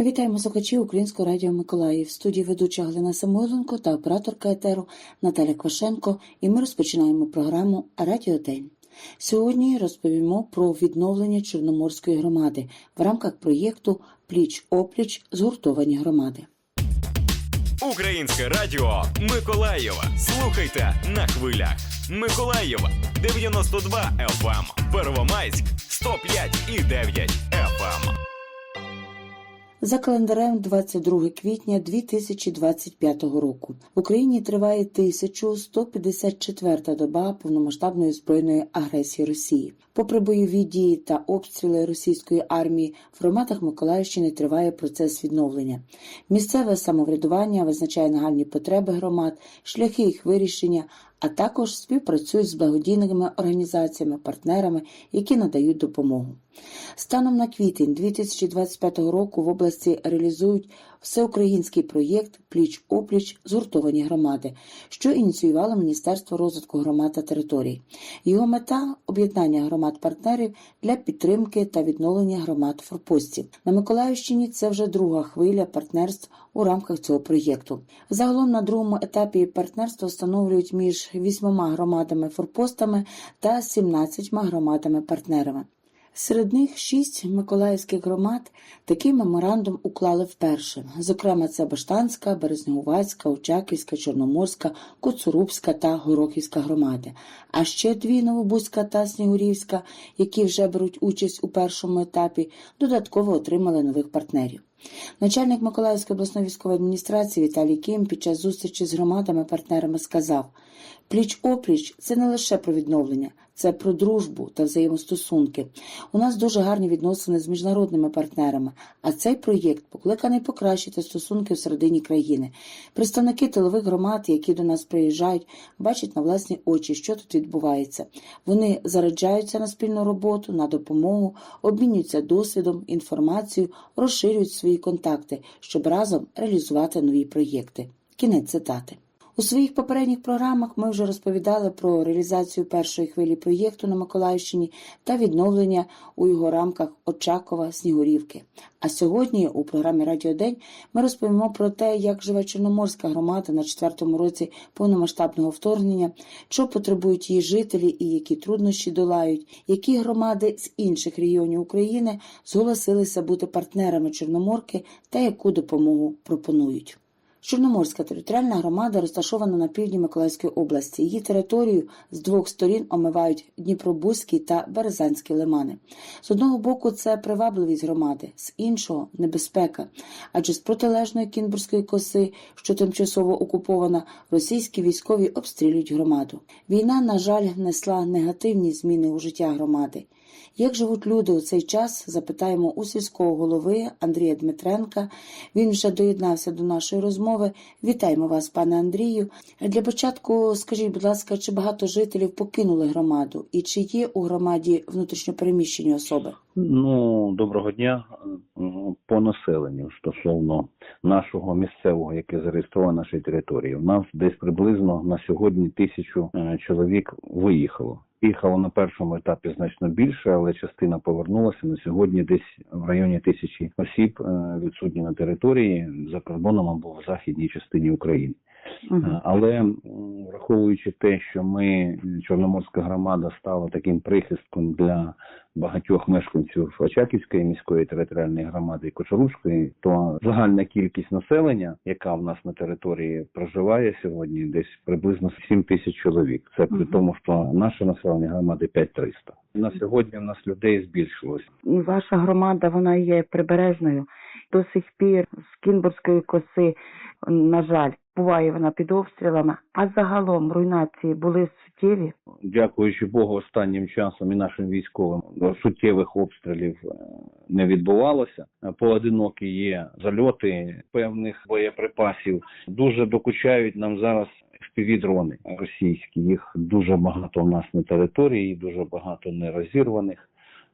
Вітаємо слухачів Українського радіо Миколаїв. В студії ведуча Галина Самойленко та операторка етеру Наталя Квашенко. І ми розпочинаємо програму Радіо День. Сьогодні розповімо про відновлення Чорноморської громади в рамках проєкту Пліч опліч згуртовані громади. Українське радіо Миколаєва. Слухайте на хвилях. Миколаєва 92 FM. Первомайськ 105 і 9 FM. За календарем 22 квітня 2025 року в Україні триває 1154 доба повномасштабної збройної агресії Росії. Попри бойові дії та обстріли російської армії, в громадах Миколаївщини триває процес відновлення. Місцеве самоврядування визначає нагальні потреби громад, шляхи їх вирішення, а також співпрацюють з благодійними організаціями, партнерами, які надають допомогу. Станом на квітень 2025 року в області реалізують всеукраїнський проєкт Пліч опліч згуртовані громади, що ініціювало Міністерство розвитку громад та територій. Його мета об'єднання громад-партнерів для підтримки та відновлення громад форпостів. На Миколаївщині це вже друга хвиля партнерств у рамках цього проєкту. Загалом на другому етапі партнерства встановлюють між вісьмома громадами-форпостами та 17 громадами-партнерами. Серед них шість миколаївських громад такий меморандум уклали вперше. Зокрема, це Баштанська, Березнегувацька, Очаківська, Чорноморська, Коцурубська та Горохівська громади. А ще дві Новобузька та Снігурівська, які вже беруть участь у першому етапі, додатково отримали нових партнерів. Начальник Миколаївської обласної військової адміністрації Віталій Ким під час зустрічі з громадами-партнерами сказав: пліч-опліч це не лише про відновлення, це про дружбу та взаємостосунки. У нас дуже гарні відносини з міжнародними партнерами, а цей проєкт покликаний покращити стосунки всередині країни. Представники тилових громад, які до нас приїжджають, бачать на власні очі, що тут відбувається. Вони заряджаються на спільну роботу, на допомогу, обмінюються досвідом, інформацією, розширюють свої контакти, щоб разом реалізувати нові проєкти. Кінець цитати. У своїх попередніх програмах ми вже розповідали про реалізацію першої хвилі проєкту на Миколаївщині та відновлення у його рамках Очакова Снігурівки. А сьогодні у програмі Радіо День ми розповімо про те, як живе Чорноморська громада на четвертому році повномасштабного вторгнення, що потребують її жителі і які труднощі долають, які громади з інших регіонів України зголосилися бути партнерами Чорноморки та яку допомогу пропонують. Чорноморська територіальна громада розташована на півдні Миколаївської області. Її територію з двох сторін омивають Дніпробузький та Березанські лимани. З одного боку, це привабливість громади, з іншого небезпека. Адже з протилежної Кінбурзької коси, що тимчасово окупована, російські військові обстрілюють громаду. Війна, на жаль, внесла негативні зміни у життя громади. Як живуть люди у цей час? Запитаємо у сільського голови Андрія Дмитренка. Він вже доєднався до нашої розмови. Вітаємо вас, пане Андрію. Для початку скажіть, будь ласка, чи багато жителів покинули громаду, і чи є у громаді внутрішньопереміщені особи? Ну, доброго дня Ну, по населенню стосовно нашого місцевого, яке зареєстровано на нашій території. У нас десь приблизно на сьогодні тисячу е, чоловік виїхало. Їхало на першому етапі значно більше, але частина повернулася на сьогодні. Десь в районі тисячі осіб е, відсутні на території за кордоном або в західній частині України. Е, Але враховуючи те, що ми Чорноморська громада стала таким прихистком для багатьох мешканців Очаківської міської територіальної громади і Кочарушської, то загальна кількість населення, яка в нас на території проживає сьогодні, десь приблизно 7 тисяч чоловік. Це при тому, що наше населення громади 5300. На сьогодні в нас людей збільшилось. І ваша громада вона є прибережною. До сих пір з Кінбурзької коси, на жаль, буває вона під обстрілами. А загалом руйнації були суттєві. Дякуючи Богу, останнім часом і нашим військовим суттєвих обстрілів е, не відбувалося. Поодинокі є зальоти певних боєприпасів. Дуже докучають нам зараз впівдрони російські. Їх дуже багато в нас на території, дуже багато нерозірваних,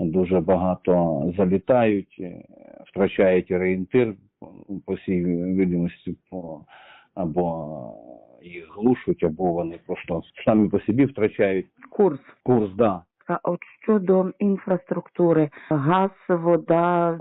дуже багато залітають, е, втрачають орієнтир по всій видимості по або їх глушуть, або вони просто самі по собі втрачають Курс курс. Да. ласка, от щодо інфраструктури, газ, вода,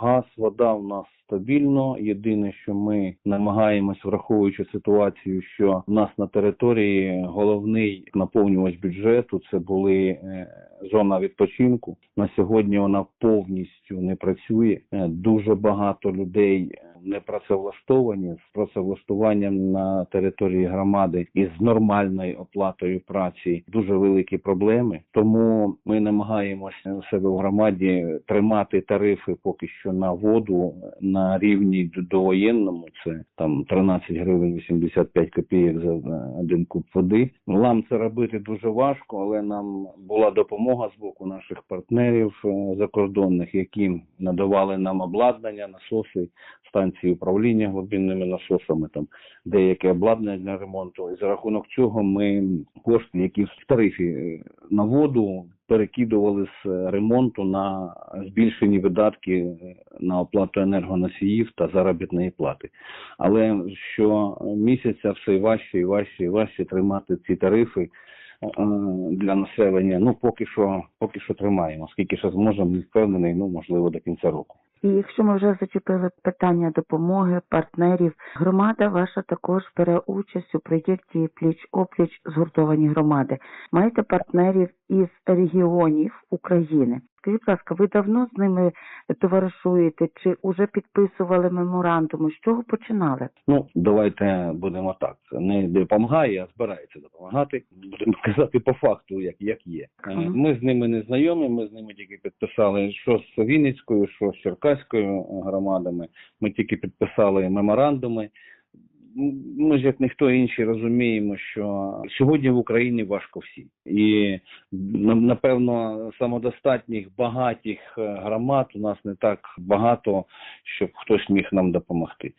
Газ, вода у нас стабільно. Єдине, що ми намагаємось, враховуючи ситуацію, що в нас на території головний наповнювач бюджету це були е, зона відпочинку. На сьогодні вона повністю не працює. Е, Дуже багато людей не працевлаштовані з працевлаштуванням на території громади і з нормальною оплатою праці дуже великі проблеми. Тому ми намагаємося у себе в громаді тримати тарифи поки що на воду на рівні довоєнному. Це там 13 гривень 85 копійок за е, один куб води. Нам це робити дуже важко, але нам була допомога з боку наших партнерів е, закордонних, які надавали нам обладнання, насоси, станції управління глибинними насосами, там деяке обладнання для ремонту. І за рахунок цього ми кошти, які в тарифі е, на воду перекидували з е, ремонту на збільшені видатки е, на оплату енергоносіїв та заробітної плати. Але що місяця все важче і важче і важче тримати ці тарифи для населення. Ну поки що, поки що тримаємо. Скільки ще зможемо, не впевнений, ну можливо до кінця року. І якщо ми вже зачепили питання допомоги, партнерів, громада ваша також бере участь у проєкті Пліч опліч згуртовані громади. Маєте партнерів із регіонів України. Скажіть, будь ласка, ви давно з ними товаришуєте чи уже підписували меморандуми? З чого починали? Ну, давайте будемо так. Не допомагає, а збирається допомагати. Будемо казати по факту, як, як є. Мгм. Ми з ними не знайомі. Ми з ними тільки підписали що з Вінницькою, що з Черкаською громадами. Ми тільки підписали меморандуми. Ми ж як ніхто інший розуміємо, що сьогодні в Україні важко всім, і напевно самодостатніх багатих е, громад у нас не так багато, щоб хтось міг нам допомогти.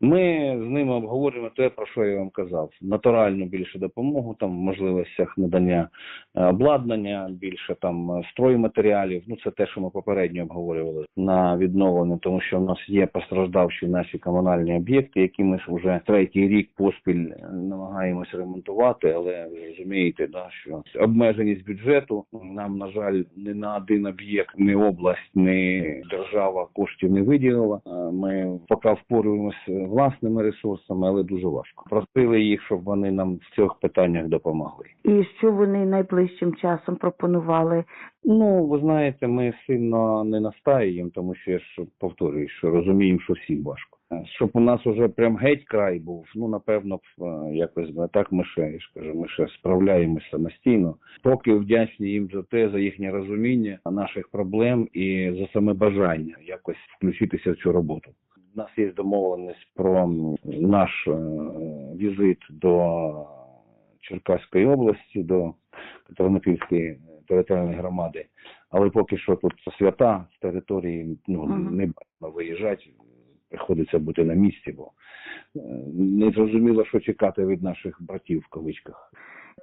Ми з ними обговорюємо те, про що я вам казав: натуральну більше допомогу, там в можливостях надання е, обладнання, більше там е, стройматеріалів. Ну це те, що ми попередньо обговорювали на відновлення, тому що в нас є постраждавші наші комунальні об'єкти, які ми вже третій рік поспіль е, намагаємось ремонтувати, але ви розумієте, да, що обмеженість бюджету нам, на жаль, не на один об'єкт, ні область, ні держава коштів не виділила. Е, Ми поки впорюємося власними ресурсами, але дуже важко. Просили їх, щоб вони нам в цих питаннях допомогли. І що вони найближчим часом пропонували? Ну, ви знаєте, ми сильно не настаємо, тому що я ж повторюю, що розуміємо, що всім важко. Е, Щоб у нас уже прям геть край був, ну напевно, б, е, якось би так ми ще я ж кажу, ми ще справляємося самостійно. Поки вдячні їм за те, за їхнє розуміння наших проблем і за саме бажання якось включитися в цю роботу. У нас є домовленість про наш е, візит до Черкаської області, до Тернопільської територіальної громади. Але поки що тут свята з території ну, не бачимо виїжджати, приходиться бути на місці, бо е, не зрозуміло, що чекати від наших братів в кавичках.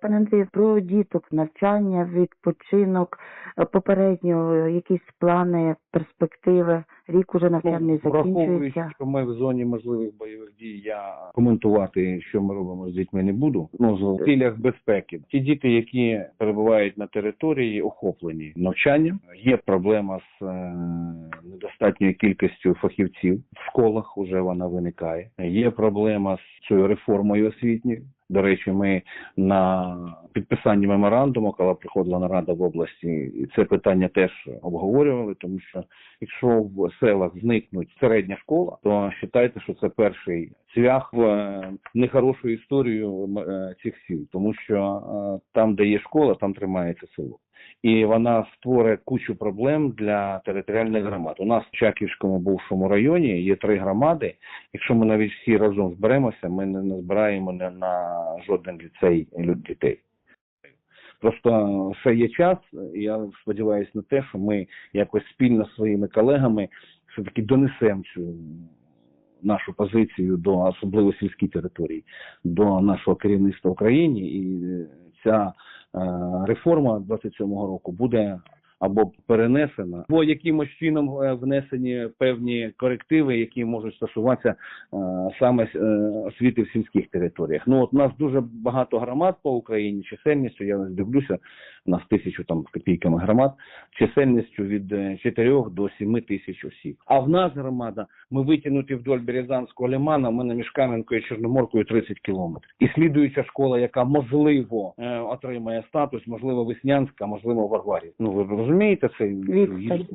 Пане Андрію, про діток, навчання, відпочинок, е, попередньо е, якісь плани, перспективи. Рік уже навчальний Ну, закінчується. що ми в зоні можливих бойових дій, я коментувати, що ми робимо з дітьми, не буду. Ну в цілях безпеки. Ті діти, які перебувають на території, охоплені навчанням. Є проблема з е, недостатньою кількістю фахівців в школах. Уже вона виникає. Є проблема з цією реформою освітньою. До речі, ми на підписанні меморандуму, коли приходила нарада в області, і це питання теж обговорювали, тому що якщо в селах зникнуть середня школа, то вважайте, що це перший цвях в е, нехорошу історію е, цих сіл, тому що е, там, де є школа, там тримається село. І вона створить кучу проблем для територіальних громад. У нас в Чаківському бувшому районі є три громади. Якщо ми навіть всі разом зберемося, ми не не збираємо не на жоден ліцей дітей. Просто ще є час, я сподіваюся на те, що ми якось спільно з своїми колегами все-таки донесемо цю нашу позицію до особливо сільській території, до нашого керівництва в Україні, і е, ця е, реформа 27-го року буде або перенесена, або якимось чином е, внесені певні корективи, які можуть стосуватися е, саме освіти в сільських територіях. Ну от у нас дуже багато громад по Україні, чисельністю, я не дивлюся, у нас тисячу там з копійками громад, чисельністю від 4 до 7 тисяч осіб. А в нас громада, ми витягнуті вдоль Березанського лимана, ми між Кам'янкою і Чорноморкою 30 кілометрів. І слідуюча школа, яка можливо е, отримає статус, можливо, Веснянська, можливо, Варварів. Ну ви розумієте це Відстань.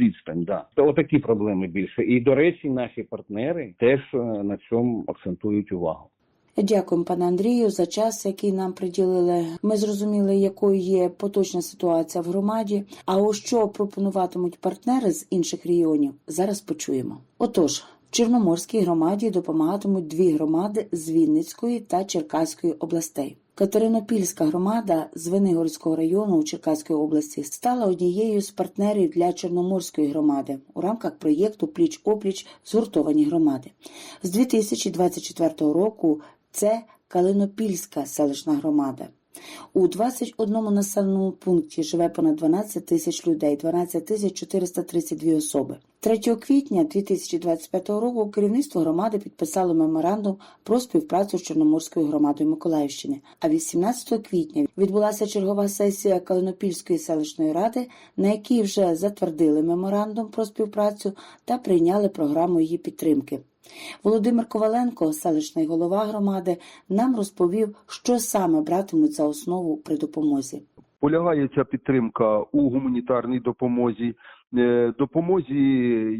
відстань, да. То отакі проблеми більше. І до речі, наші партнери теж е, на цьому акцентують увагу. Дякуємо, пане Андрію, за час, який нам приділили. Ми зрозуміли, якою є поточна ситуація в громаді. А ось що пропонуватимуть партнери з інших регіонів, зараз почуємо. Отож. Чорноморській громаді допомагатимуть дві громади з Вінницької та Черкаської областей. Катеринопільська громада з Венигородського району у Черкаської області стала однією з партнерів для Чорноморської громади у рамках проєкту Пліч опліч згуртовані громади. З 2024 року це Калинопільська селищна громада. У 21 населеному пункті живе понад 12 тисяч людей, 12 тисяч 432 особи. 3 квітня 2025 року керівництво громади підписало меморандум про співпрацю з Чорноморською громадою Миколаївщини. А 18 квітня відбулася чергова сесія Калинопільської селищної ради, на якій вже затвердили меморандум про співпрацю та прийняли програму її підтримки. Володимир Коваленко, селищний голова громади, нам розповів, що саме братимуть за основу при допомозі. полягає ця підтримка у гуманітарній допомозі, е, допомозі,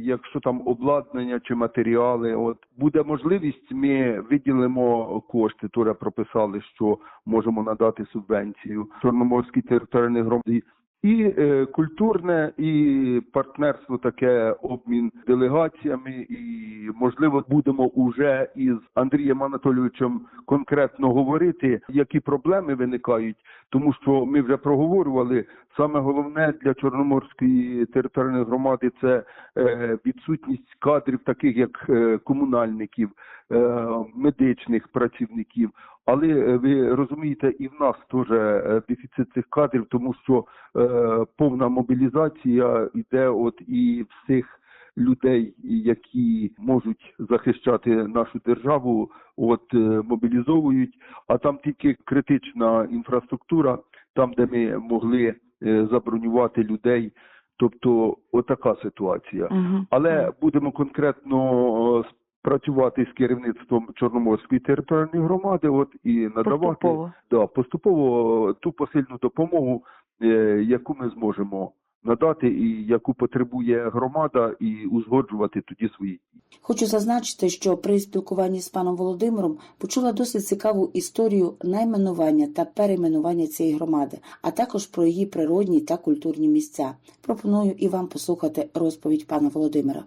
якщо там обладнання чи матеріали. От буде можливість, ми виділимо кошти. Туре прописали, що можемо надати субвенцію Чорноморській територіальній громаді. І е, культурне, і партнерство таке обмін делегаціями, і можливо будемо уже із Андрієм Анатолійовичем конкретно говорити, які проблеми виникають, тому що ми вже проговорювали. Саме головне для Чорноморської територіальної громади це е, відсутність кадрів, таких як е, комунальників, е, медичних працівників. Але ви розумієте, і в нас теж дефіцит цих кадрів, тому що повна мобілізація йде от і всіх людей, які можуть захищати нашу державу, от мобілізовують. А там тільки критична інфраструктура, там де ми могли забронювати людей. Тобто, отака ситуація. Угу. Але будемо конкретно е, працювати з керівництвом Чорноморської територіальної громади, от і надавати Поступово. да, поступово ту посильну допомогу, е, яку ми зможемо надати, і яку потребує громада, і узгоджувати тоді свої Хочу зазначити, що при спілкуванні з паном Володимиром почула досить цікаву історію найменування та перейменування цієї громади, а також про її природні та культурні місця. Пропоную і вам послухати розповідь пана Володимира.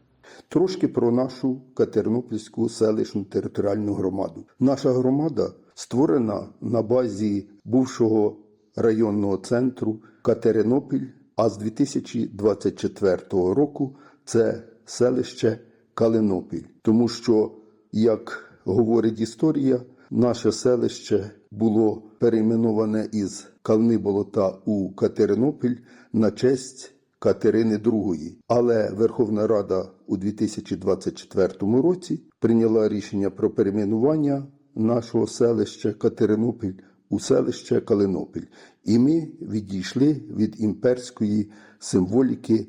Трошки про нашу Катеринопільську селищну територіальну громаду. Наша громада створена на базі бувшого районного центру Катеринопіль, а з 2024 року це селище Калинопіль. Тому що, як говорить історія, наше селище було перейменоване із Кални Болота у Катеринопіль на честь Катерини II. Але Верховна Рада у 2024 році прийняла рішення про перейменування нашого селища Катеринопіль у селище Калинопіль. І ми відійшли від імперської символіки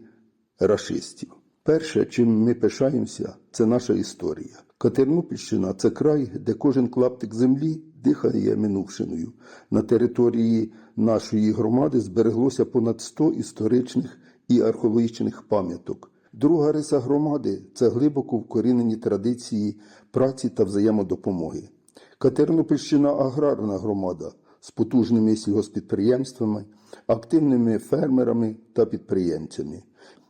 рашистів. Перше, чим ми пишаємося, це наша історія. Катеринопільщина це край, де кожен клаптик землі дихає минувшиною. На території нашої громади збереглося понад 100 історичних і археологічних пам'яток. Друга риса громади це глибоко вкорінені традиції праці та взаємодопомоги. Катеринопільщина аграрна громада з потужними сільгоспідприємствами, активними фермерами та підприємцями.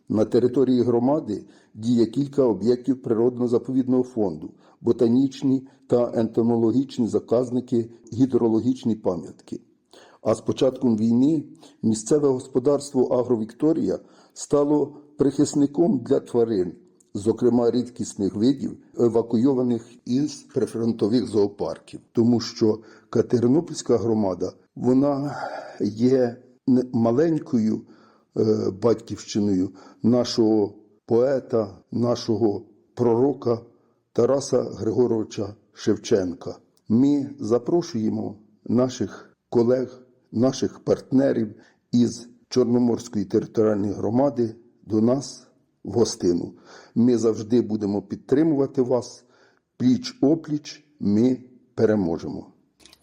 На території громади діє кілька об'єктів природно-заповідного фонду, ботанічні та ентомологічні заказники, гідрологічні пам'ятки. А з початком війни місцеве господарство Агровікторія стало прихисником для тварин, зокрема рідкісних видів, евакуйованих із прифронтових зоопарків, тому що Катеринопільська громада вона є маленькою е, батьківщиною нашого поета, нашого пророка Тараса Григоровича Шевченка. Ми запрошуємо наших колег, наших партнерів із Чорноморської територіальної громади до нас в гостину. Ми завжди будемо підтримувати вас. Пліч опліч ми переможемо.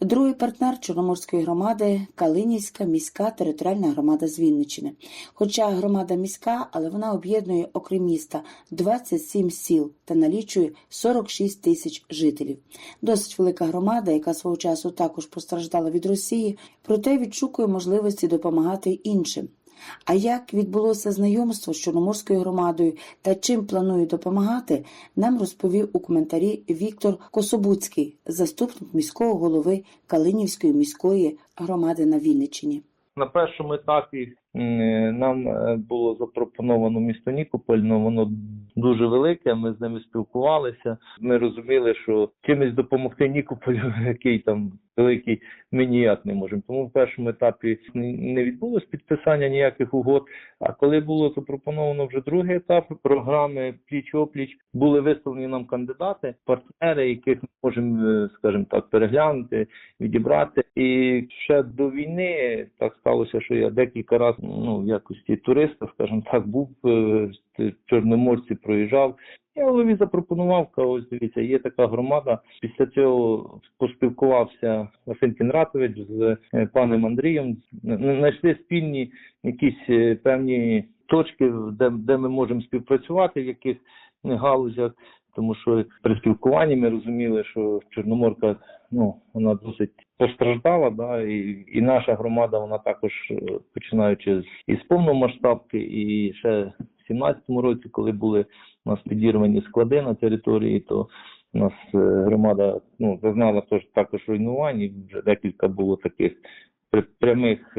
Другий партнер Чорноморської громади Калинівська міська територіальна громада з Вінниччини. Хоча громада міська, але вона об'єднує, окрім міста, 27 сіл та налічує 46 тисяч жителів. Досить велика громада, яка свого часу також постраждала від Росії, проте відшукує можливості допомагати іншим. А як відбулося знайомство з Чорноморською громадою та чим планує допомагати, нам розповів у коментарі Віктор Кособуцький, заступник міського голови Калинівської міської громади на Вінниччині. На першому етапі нам е, було запропоновано місто Нікополь, але воно дуже велике. Ми з ними спілкувалися. Ми розуміли, що чимось допомогти Нікополю, який там великий, ми ніяк не можемо. Тому в першому етапі не відбулось підписання ніяких угод. А коли було запропоновано вже другий етап програми пліч опліч, були виставлені нам кандидати, партнери, яких ми можемо, е, скажімо так, переглянути, відібрати. І ще до війни так сталося, що я декілька разів ну, в якості туриста, скажімо так, був е, в Чорноморці, проїжджав. Я голові запропонував, ось дивіться, є така громада. Після цього поспілкувався Василь Кінратович з е, паном Андрієм. Знайшли спільні якісь е, певні точки, де, де ми можемо співпрацювати, в яких галузях. Тому що при спілкуванні ми розуміли, що Чорноморка ну вона досить постраждала, да, і, і наша громада вона також е, починаючи з із повномасштабки, і ще в 17-му році, коли були у нас підірвані склади на території, то у нас е, громада ну зазнала також руйнувань. і Вже декілька було таких прямих.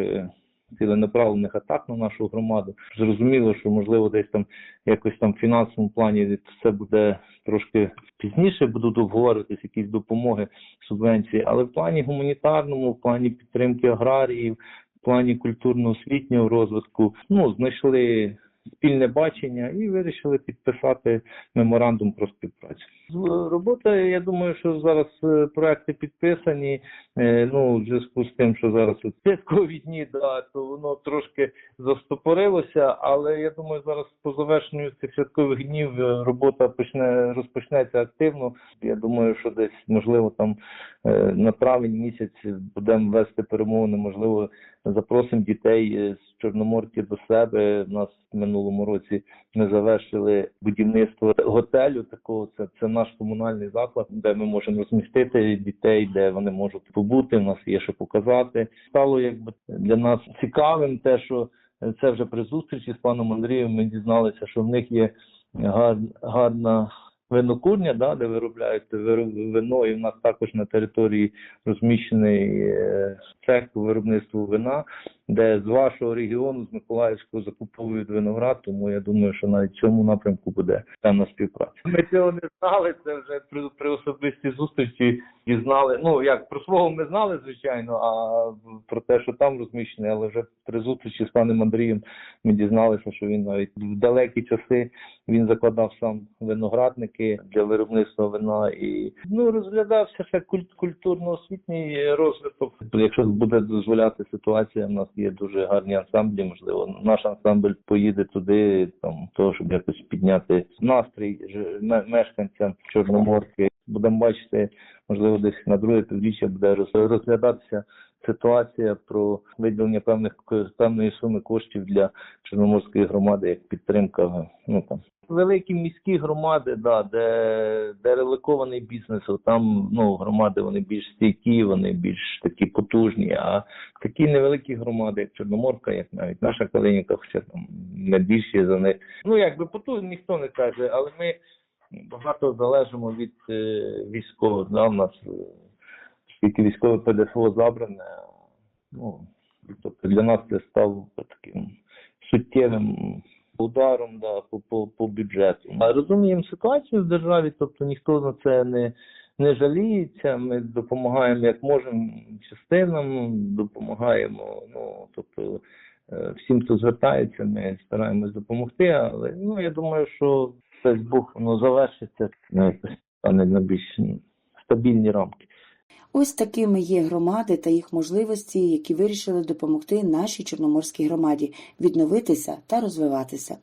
Ціленаправлених атак на нашу громаду зрозуміло, що можливо десь там якось там в фінансовому плані це буде трошки пізніше, будуть обговорюватися якісь допомоги, субвенції, але в плані гуманітарному, в плані підтримки аграріїв, в плані культурно-освітнього розвитку, ну знайшли спільне бачення і вирішили підписати меморандум про співпрацю. Робота, я думаю, що зараз е, проекти підписані. е, Ну, в зв'язку з тим, що зараз от святкові дні, да, то воно трошки застопорилося, але я думаю, зараз по завершенню цих святкових днів е, робота почне розпочнеться активно. Я думаю, що десь можливо там на травень місяць будемо вести перемовини. Можливо, запросимо дітей з Чорноморки до себе. У нас в минулому році ми завершили будівництво готелю. Такого це, це наш комунальний заклад, де ми можемо розмістити дітей, де вони можуть побути. У нас є що показати. Стало якби для нас цікавим те, що це вже при зустрічі з паном Андрієм. Ми дізналися, що в них є гар, гарна винокурня, да, де виробляють вир- вино, і в нас також на території розміщений е, цех по виробництву вина, де з вашого регіону, з Миколаївського, закуповують виноград. Тому я думаю, що навіть в цьому напрямку буде певна співпраця. Ми цього не знали. Це вже при, при особистій зустрічі дізнали. Ну як про свого ми знали, звичайно, а про те, що там розміщений, але вже при зустрічі з паном Андрієм ми дізналися, що він навіть в далекі часи він закладав сам виноградники для виробництва вина і ну розглядався ще культ, культурно-освітній розвиток. Якщо буде дозволяти ситуація, в нас є дуже гарні ансамблі. Можливо, наш ансамбль поїде туди, там того, щоб якось підняти настрій мешканцям Чорноморки. Будемо бачити, можливо, десь на друге півріччя буде роз- розглядатися ситуація про виділення певних певної суми коштів для Чорноморської громади як підтримка. Ну там великі міські громади, да, де, де релокований бізнес, там ну громади вони більш стійкі, вони більш такі потужні. А такі невеликі громади, як Чорноморка, як навіть наша Калиніка, хоча там не більші за них. Ну якби потужні ніхто не каже, але ми багато залежимо від е, військових. Да, у нас е, оскільки військове ПДФО забране, ну тобто для нас це став таким суттєвим ударом да, по, по, по бюджету. А розуміємо ситуацію в державі, тобто ніхто на це не, не жаліється. Ми допомагаємо як можемо частинам, допомагаємо. Ну тобто Е, Всім, хто звертається, ми стараємось допомогти. Але ну я думаю, що Бог воно завершиться ну, стане на більш ну, стабільні рамки. Ось такими є громади та їх можливості, які вирішили допомогти нашій чорноморській громаді відновитися та розвиватися.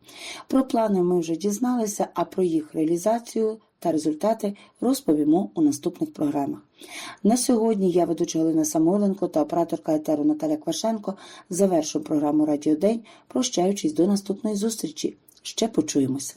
Про плани ми вже дізналися, а про їх реалізацію та результати розповімо у наступних програмах. На сьогодні я ведуча Галина Самойленко та операторка етеру Наталя Квашенко завершую програму Радіодень, прощаючись до наступної зустрічі. Ще почуємося.